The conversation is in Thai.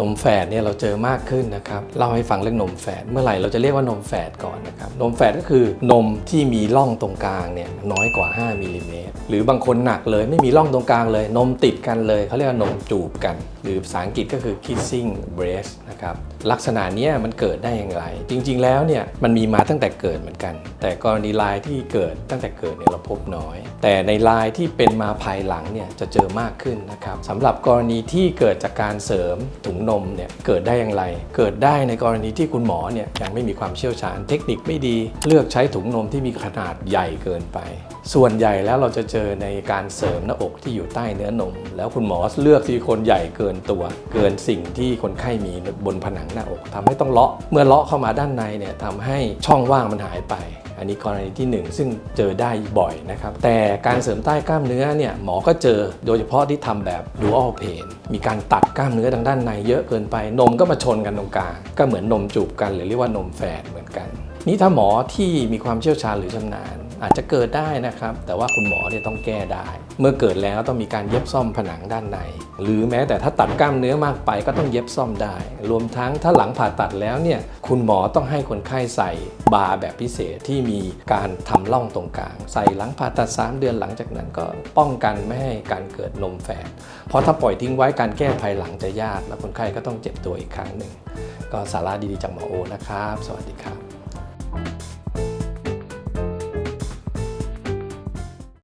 นมแฝดเนี่ยเราเจอมากขึ้นนะครับเล่าให้ฟังเรื่องนมแฝดเมื่อไหร่เราจะเรียกว่านมแฝดก่อนนะครับนมแฝดก็คือนมที่มีร่องตรงกลางเนี่ยน้อยกว่า 5มิลลิเมตรหรือบางคนหนักเลยไม่มีร่องตรงกลางเลย นมติดกันเลยเขาเรียกว่านมจูบกัน หรือภาษาอังกฤษก็คือ kissing breast นะครับลักษณะเนี้ยมันเกิดได้อย่างไร จริง ๆ แล้วเนี่ยมันมีมาตั้งแต่เกิดเหมือนกัน แต่กรณีลายที่เกิดตั้งแต่เกิดเนี่ยเราพบน้อย แต่ในลายที่เป็นมาภายหลังเนี่ยจะเจอมากขึ้นนะครับสำหรับกรณีที่เกิดจากการเสริมถุงนมเนี่ยเกิดได้อย่างไร เกิดได้ในกรณีที่คุณหมอเนี่ยยังไม่มีความเชี่ยวชาญ เทคนิคไม่ดี เลือกใช้ถุงนมที่มีขนาดใหญ่เกินไป ส่วนใหญ่แล้วเราจะเจอในการเสริมหน้าอกที่อยู่ใต้เนื้อนม แล้วคุณหมอเลือกซิลิโคนใหญ่เกินตัว เกินสิ่งที่คนไข้มีบนผนังหน้าอกทำให้ต้องเลาะ เมื่อเลาะเข้ามาด้านในเนี่ยทำให้ช่องว่างมันหายไปอันนี้กรณีที่ 1 ซึ่งเจอได้บ่อยนะครับ แต่การเสริมใต้กล้ามเนื้อเนี่ยหมอก็เจอโดยเฉพาะที่ทำแบบ dual pain มีการตัดกล้ามเนื้อทางด้านในเยอะเกินไป นมก็มาชนกันตรงกลางก็เหมือนนมจูบกัน หรือเรียกว่านมแฝดเหมือนกัน นี่ถ้าหมอที่มีความเชี่ยวชาญหรือชำนาญ อาจจะเกิดได้นะครับ แต่ว่าคุณหมอเนี่ยต้องแก้ได้ เมื่อเกิดแล้วต้องมีการเย็บซ่อมผนังด้านใน หรือแม้แต่ถ้าตัดกล้ามเนื้อมากไปก็ต้องเย็บซ่อมได้ รวมทั้งถ้าหลังผ่าตัดแล้วเนี่ยคุณหมอต้องให้คนไข้ใส่บาร์แบบพิเศษที่มีการทำร่องตรงกลาง ใส่หลังผ่าตัด 3 เดือนหลังจากนั้นก็ป้องกันไม่ให้การเกิดนมแฝดเพราะถ้าปล่อยทิ้งไว้การแก้ภายหลังจะยากแล้วคนไข้ก็ต้องเจ็บตัวอีกครั้งหนึ่งก็สาระดีๆจากหมอโอนะครับ สวัสดีครับ